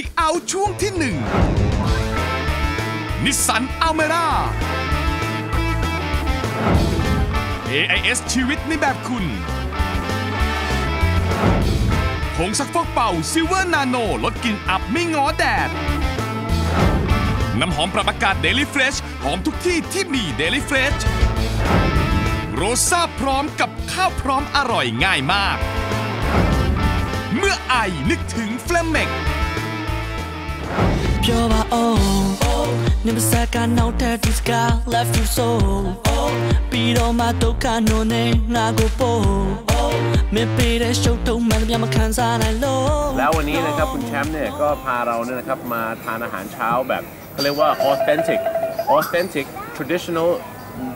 Speak Out ช่วงที่หนึ่งนิสสันอัลเมร่า AIS ชีวิตในแบบคุณผงซักฟอกเป่าซิลเวอร์นาโนลดกลิ่นอับไม่ง้อแดด น้ำหอมปรับอากาศ Daily Fresh หอมทุกที่ที่มี Daily Fresh โรซ่าพร้อมกับข้าวพร้อมอร่อยง่ายมาก เมื่อไอนึกถึงเฟลเมก ပြောပါအောင်နေမစကနောက်တဲ့ဒီစကား left you so ပြီးတော့မှဒုက္ခနှုံနေငါကိုပို့မပေးတဲ့ရှုပ်ထုံးမှန်သမျှမခံစားနိုင်လို့ แล้ววันนี้นะครับคุณแชมป์เนี่ยก็พาเราเนี่ยนะครับมาทานอาหารเช้าแบบเขาเรียกว่า authentic authentic traditional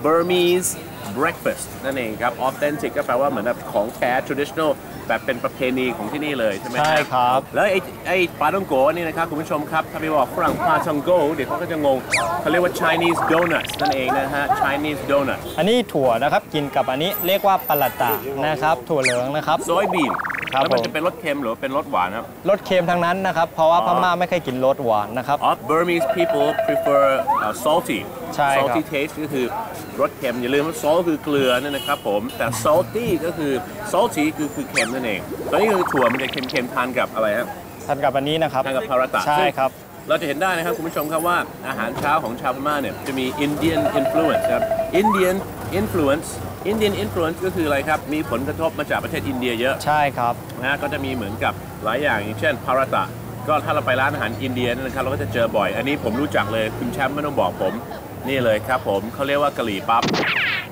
Burmese breakfast นั่นเองครับ authentic ก็แปลว่าเหมือนแบบของแท้ traditional แบบเป็นประเพณีของที่นี่เลยใช่ไหมใช่ครับ แล้วไอ้ไอ้ปาตองโกนี่นะครับคุณผู้ชมครับ ถ้าไปบอกฝรั่งปาตองโกเดี๋ยวเขาก็จะงงเขาเรียกว่า Chinese donuts นั่นเองนะฮะ Chinese donut อันนี้ถั่วนะครับ กินกับอันนี้เรียกว่าปลาตะนะครับ ถั่วเหลืองนะครับซอยบีน ครับแล้วมันผมจะเป็นรสเค็มหรือว่าเป็นรสหวานครับ รสเค็มทั้งนั้นนะครับ เพราะว่าพม่าไม่เคยกินรสหวานนะครับ อ๋อ Burmese people prefer uh, salty ใช่ครับ salty taste ก็คือรสเค็มอย่าลืมว่า salt คือเกลือนั่นนะครับผม แต่ salty ก็คือ salty คือคือเค็มนั่นเองตอนนี้คือถั่วมันจะเค็มๆทานกับอะไรครับทานกับอันนี้นะครับทานกับพาราตะใช่ครับเราจะเห็นได้นะครับคุณผู้ชมครับว่าอาหารเช้าของชาวพม่าเนี่ยจะมี Indian influence ครับ Indian influence Indian influence ก็คืออะไรครับ มีผลกระทบมาจากประเทศอินเดียเยอะใช่ครับ นะฮะก็จะมีเหมือนกับหลายอย่างอย่างเช่นพาราตะ ก็ถ้าเราไปร้านอาหารอินเดียเนยนะครับเราก็จะเจอบ่อย อันนี้ผมรู้จักเลยคุณแชมป์ไม่ต้องบอกผม นี่เลยครับผมเขาเรียกว่ากะหรี่ปั๊บ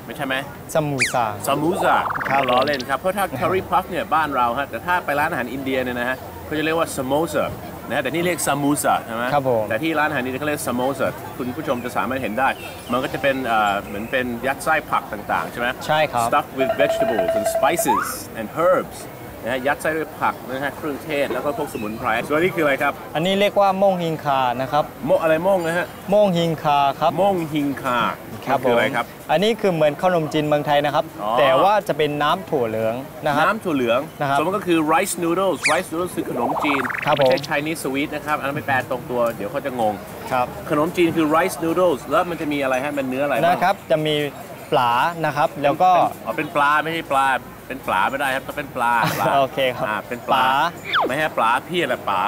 ไม่ใช่ไหมสมูซาซามูซาครับล้อเล่นครับเพราะถ้า curry puff เนี่ยบ้านเราฮะแต่ถ้าไปร้านอาหารอินเดียเนี่ยนะฮะเขาจะเรียกว่า samosa นะฮะแต่นี่เรียกซามูซาใช่ไหมครับผมแต่ที่ร้านอาหารนี้เขาเรียก samosa คุณผู้ชมจะสามารถเห็นได้ มันก็จะเป็นเอ่อเหมือนเป็นยัดไส้ผักต่างๆ ใช่ไหมใช่ครับ stuffed with vegetables and spices and herbs นะฮะยัดไส้ด้วยผักนะฮะเครื่องเทศแล้วก็พวกสมุนไพรส่วนนี้คืออะไรครับอันนี้เรียกว่าโม่งฮิงคานะครับโมอะไรโม่งนะฮะโม่งฮิงคาครับโม่งฮิงคาครับคืออะไรผมครับ อันนี้คือเหมือนขนมจีนเมืองไทยนะครับ อ๋อ แต่ว่าจะเป็นน้ำถั่วเหลืองนะครับ น้ำถั่วเหลืองนะครับสมมติก็คือ rice noodles rice noodles คือขนมจีนครับไม่ใช่ผม Chinese sweet นะครับ อันนั้นไม่แปลตรงตัวเดี๋ยวเขาจะงง ครับขนมจีนคือ rice noodles แล้วมันจะมีอะไรฮะมันเนื้ออะไรางนะครับจะมีปลานะครับ แล้วก็เป็นอ๋อเป็นปลาไม่ใช่ปลา เป็นปลาไม่ได้ครับต้องเป็นปลาปลาโอเคครับอ่าเป็นปลาปลาไม่ใช่ปลาพี่อะไรปลา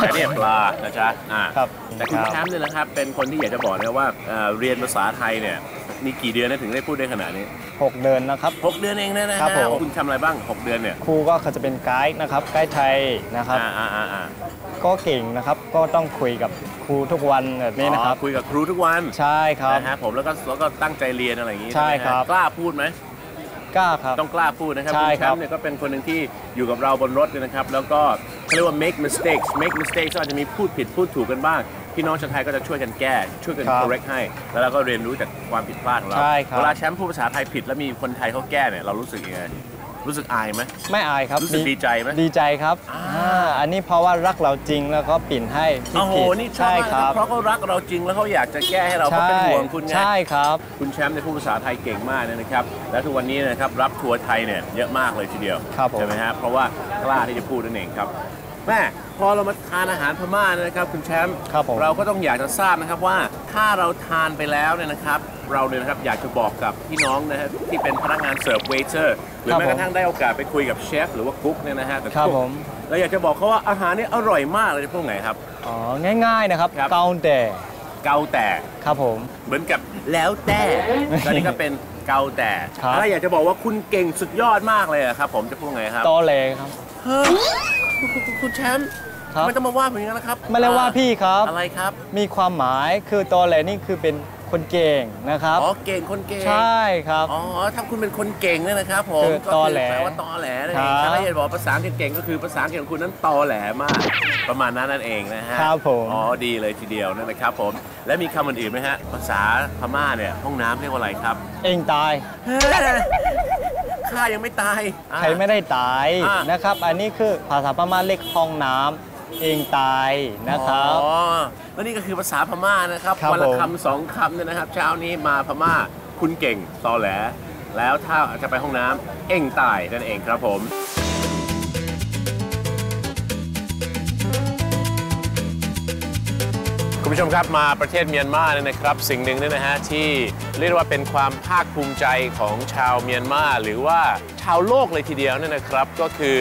แต่เนี่ยปลานะจ๊ะอ่าครับแต่คุณครับแชมป์เนี่ยนะครับ เป็นคนที่อยากจะบอกนะว่าเอ่อเรียนภาษาไทยเนี่ยมีกี่เดือนนะถึงได้พูดได้ขนาดนี้ 6 เดือนนะครับหกเดือนเองนะนะฮะครับผมคุณทำอะไรบ้างหกเดือนเนี่ยครูก็เขาจะเป็นไกด์นะครับไกด์ไทยนะครับอ่าอ่าอ่าอ่าก็เก่งนะครับก็ต้องคุยกับครูทุกวันแบบนี้นะครับอ๋อคุยกับครูทุกวันใช่ครับนะฮะผมแล้วก็แล้วก็ตั้งใจเรียนอะไรอย่างนี้ใช่ไหมฮะครับกล้าพูดไหม กล้าครับ ต้องกล้าพูดนะครับใช่คุณแชครับมป์เนี่ยก็เป็นคนหนึ่งที่อยู่กับเราบนรถเนี่ยนะครับ แล้วก็เขาเรียกว่า make mistakes make mistakes ก็อาจจะมีพูดผิดพูดถูกกันบ้าง พี่น้องชาวไทยก็จะช่วยกันแก้ ช่วยกัน ครับ correct ให้ แล้วเราก็เรียนรู้จากความผิดพลาดของเรา ใช่ครับ เวลาแชมป์พูดภาษาไทยผิดแล้วมีคนไทยเขาแก้เนี่ยเรารู้สึกยังไง รู้สึกอายไหมไม่อายครับรู้สึกดีใจไหมดีใจครับอ่าอันนี้เพราะว่ารักเราจริงแล้วก็ปิ่นให้ที่โอ้โหผิดนี่ชอบใช่มากคนะรับเพราะเขารักเราจริงแล้วเขาอยากจะแก้ให้เราเขาใช่เป็นห่วงคุณไง ใช่ครับ คุณแชมป์ในยพูดภาษาไทยเก่งมากเลยนะครับ และทุกวันนี้นะครับรับทัวร์ไทยเนี่ยเยอะมากเลยทีเดียวครับผม ใช่ไหมฮะเพราะว่ากล้าที่จะพูดนั่นเองครับ แม่พอเรามาทานอาหารพม่าเนี่ยนะครับคุณแชมป์ครับผมเราก็ต้องอยากจะทราบนะครับว่าถ้าเราทานไปแล้วเนี่ยนะครับ เราเนี่ยนะครับอยากจะบอกกับพี่น้องนะฮะที่เป็นพนักงานเสิร์ฟเวเตอร์หรือครับแม้กระทั่งได้โอกาสไปคุยกับเชฟหรือว่ากุ๊กเนี่ยนะฮะแต่ครับกุ๊กผม เราอยากจะบอกเขาว่าอาหารเนี่ยอร่อยมากเลยพวกไหนครับ อ๋อ ง่ายๆนะครับ ครับ เกาแต่เกาแต่ครับผม เหมือนกับแล้วแต่ตอนนี้ก็เป็นเกาแต่ครับ ถ้าอยากจะบอกว่าคุณเก่งสุดยอดมากเลยอะครับ ผมจะพูดไงครับตอเลครับ เฮ้ย คุณคุณคุณแชมป์ครับ ไม่ต้องมาว่าผมอย่างนั้นนะครับไม่ได้ว่าพี่ครับ อะไรครับมีความหมายคือตอเลนี่คือเป็นคนเก่งนะครับ อ๋อเก่งคนเก่งใช่ครับ อ๋อถ้าคุณเป็นคนเก่งเนี่ยนะครับผมคือก็ตอแหลแปลว่าตอแหลนั่นเองครับถ้าอยากจะบอกภาษาอังกฤษเก่งก็คือภาษาอังกฤษของคุณนั้นตอแหลมาก ประมาณนั้นนั่นเองนะฮะครับผม อ๋อดีเลยทีเดียวนั่นนะครับผมและมีคำอื่นๆไหมฮะภาษาพม่าเนี่ยห้องน้ำเรียกว่าอะไรครับ เองตาย ข้ายังไม่ตายอะใครไม่ได้ตายอะนะครับ อันนี้คือภาษาพม่าเรียกห้องน้ำเองตายนะครับอ๋อแล้วนี่ก็คือภาษาพม่านะครับครับวันละผมคำสองคำเนี่ยนะครับ เช้านี้มาพม่าคุณเก่งตอแหลแล้วถ้าจะไปห้องน้ำเอ่งตายนั่นเองครับผม คุณผู้ชมครับมาประเทศเมียนมาเนี่ยนะครับ สิ่งหนึ่งเนี่ยนะฮะที่เรียกว่าเป็นความภาคภูมิใจของชาวเมียนมา หรือว่าชาวโลกเลยทีเดียวเนี่ยนะครับ ก็คือ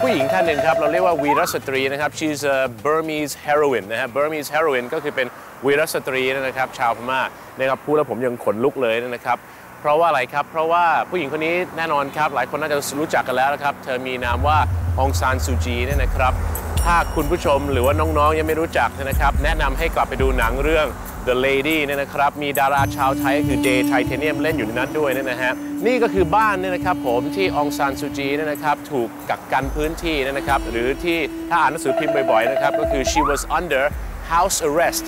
ผู้หญิงท่านหนึ่งครับ เราเรียกว่าวีรสตรีนะครับ she's a Burmese heroine นะฮะ Burmese heroine ก็คือเป็นวีรสตรีนะครับ ชาวพม่านะครับพูดแล้วผมยังขนลุกเลยนะครับเพราะว่าอะไรครับ เพราะว่าผู้หญิงคนนี้แน่นอนครับ หลายคนน่าจะรู้จักกันแล้วนะครับ เธอมีนามว่าองซานซูจีเนี่ยนะครับ ถ้าคุณผู้ชมหรือว่าน้องๆ ยังไม่รู้จักนยนะครับ แนะนำให้กลับไปดูหนังเรื่อง The Lady เนี่ยนะครับ มีดาราชาวไทยคือเดย์ไทเทเนียมเล่นอยู่ในนั้นด้วยเนี่ยนะฮะ นี่ก็คือบ้านเนี่ยนะครับผมที่องซานซูจีเนี่ยนะครับถูกกักกันพื้นที่เนี่ยนะครับ หรือที่ถ้าอ่านหนังสือพิมพ์บ่อยๆนะครับก็คือ she was under house arrest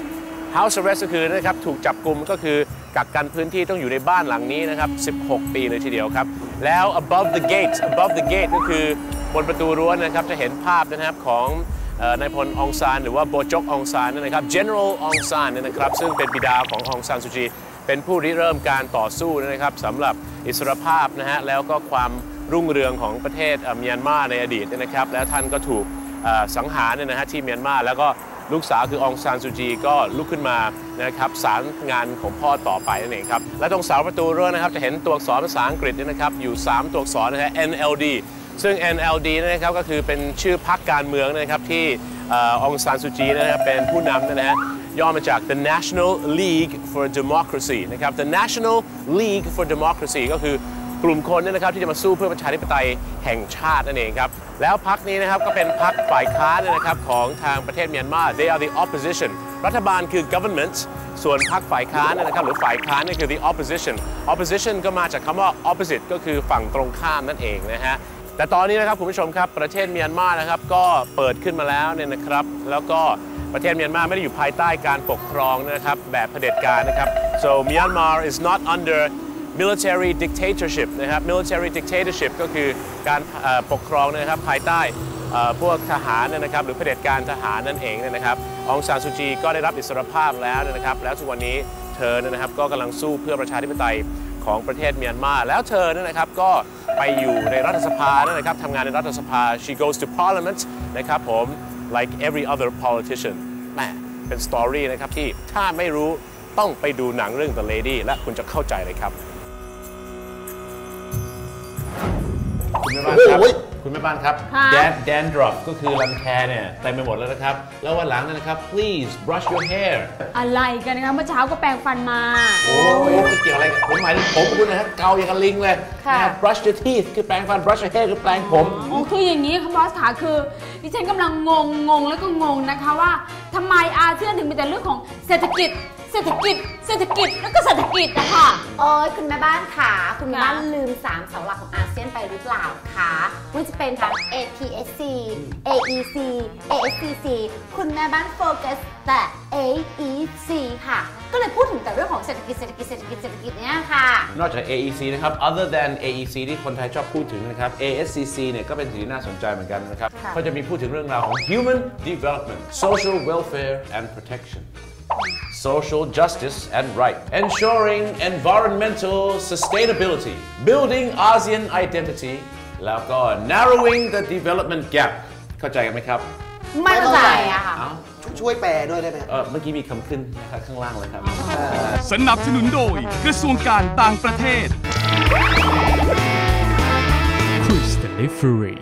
House arrest ก็คือนะครับถูกจับกลุ่มก็คือกักกันพื้นที่ต้องอยู่ในบ้านหลังนี้นะครับ 16 ปีเลยทีเดียวครับ แล้ว above the gate above the gate ก็คือ บนประตูรั้วนะครับจะเห็นภาพนะครับของนายพลองซานหรือว่าโบจกองซานนะครับ General องซานนะครับซึ่งเป็นบิดาขององซานสุจีเป็นผู้ริเริ่มการต่อสู้นะครับสำหรับอิสรภาพนะฮะแล้วก็ความรุ่งเรืองของประเทศเมียนมาในอดีตนะครับ แล้วท่านก็ถูกสังหารนะฮะที่เมียนมาแล้วก็ลูกสาวคือองซานซูจีก็ลุกขึ้นมานะครับสารงานของพ่อต่อไปนั่นเองครับและตรงเสาประตูรั้วนะครับจะเห็นตัวอักษรภาษาอังกฤษเนี่ยนะครับอยู่ 3 ตัวอักษรนะฮะ NLD ซึ่ง NLD นะครับก็คือเป็นชื่อพรรคการเมืองนะครับที่อองซานซูจีนะครับเป็นผู้นำนะฮะย่อมาจาก The National League for Democracy นะครับ The National League for Democracy ก็คือกลุ่มคนเนี่ยนะครับที่จะมาสู้เพื่อประชาธิปไตยแห่งชาตินั่นเองครับ แล้วพรรคนี้นะครับก็เป็นพรรคฝ่ายค้านนะครับของทางประเทศเมียนมา they are the opposition รัฐบาลคือ government ส่วนพรรคฝ่ายค้านนะครับหรือฝ่ายค้านนี่คือ the opposition opposition ก็มาจากคำว่า opposite ก็คือฝั่งตรงข้ามนั่นเองนะฮะ แต่ตอนนี้นะครับคุณผู้ชมครับประเทศเมียนมานะครับก็เปิดขึ้นมาแล้วเนี่ยนะครับ แล้วก็ประเทศเมียนมาไม่ได้อยู่ภายใต้การปกครองนะครับแบบเผด็จการนะครับ so Myanmar is not under military dictatorship นะครับ military dictatorship ก็คือการปกครองนะครับภายใต้พวกทหารนะครับหรือเผด็จการทหารนั่นเองนะครับองซานซูจีก็ได้รับอิสรภาพแล้วเนี่ยนะครับ แล้วทุกวันนี้เธอเนี่ยนะครับก็กำลังสู้เพื่อประชาธิปไตยของประเทศเมียนมา แล้วเธอเนี่ยนะครับก็ ไปอยู่ในรัฐสภาเนี่ยนะครับทำงานในรัฐสภา she goes to parliament นะครับผม like every other politician แม่เป็นสตอรี่นะครับที่ถ้าไม่รู้ต้องไปดูหนังเรื่อง The Lady และคุณจะเข้าใจเลยครับ คุณแม่บ้านครับ คุณแม่บ้านครับ ค่ะแดนแดนดรอปก็คือรังแคเนี่ยเต็มไปหมดแล้วนะครับ แล้ววันหลังเนยนะครับ please brush your hair อะไรกันนะคะเมื่อเช้าก็แปรงฟันมา โอ้ยจะเกี่ยวอะไรกับผมหมายถึงผมคุณนะครับเกาอย่างกับลิงเลยค่ะ นะครับ brush your teeth คือแปรงฟัน brush your hair คือแปรงผม อ๋อคืออย่างนี้ค่ะบอสขาคือดิฉันกำลังงงงงแล้วก็งงนะคะว่าทำไมอาเซียนถึงมีแต่เรื่องของเศรษฐกิจ เศรษฐกิจ เศรษฐกิจแล้วก็เศรษฐกิจนะคะ โอ้ยคุณแม่บ้านค่ะคุณแม่บ้านค่ะลืม 3 เสาหลักของอาเซียนไปหรือเปล่าคะว่าจะเป็นทั้ง APSC AEC ASCC คุณแม่บ้านโฟกัสแต่ AEC ค่ะ ก็เลยพูดถึงแต่เรื่องของเศรษฐกิจเศรษฐกิจเศรษฐกิจเศรษฐกิจเนี่ยค่ะ นอกจาก AEC นะครับ other than AEC ที่คนไทยชอบพูดถึงนะครับ ASCC เนี่ยก็เป็นสิ่งที่น่าสนใจเหมือนกันนะครับค่ะเขาจะมีพูดถึงเรื่องราวของ human development social welfare and protection social justice and right ensuring environmental sustainability building ASEAN identity แล้วก็ narrowing the development gap เข้าใจกันไหมครับ ไม่เข้าใจอะค่ะเอ้าช่วยแปลด้วยได้ไหมเออเมื่อกี้มีคำขึ้นนะครับข้างล่างเลยครับ สนับสนุนโดยกระทรวงการต่างประเทศ Cruise Delivery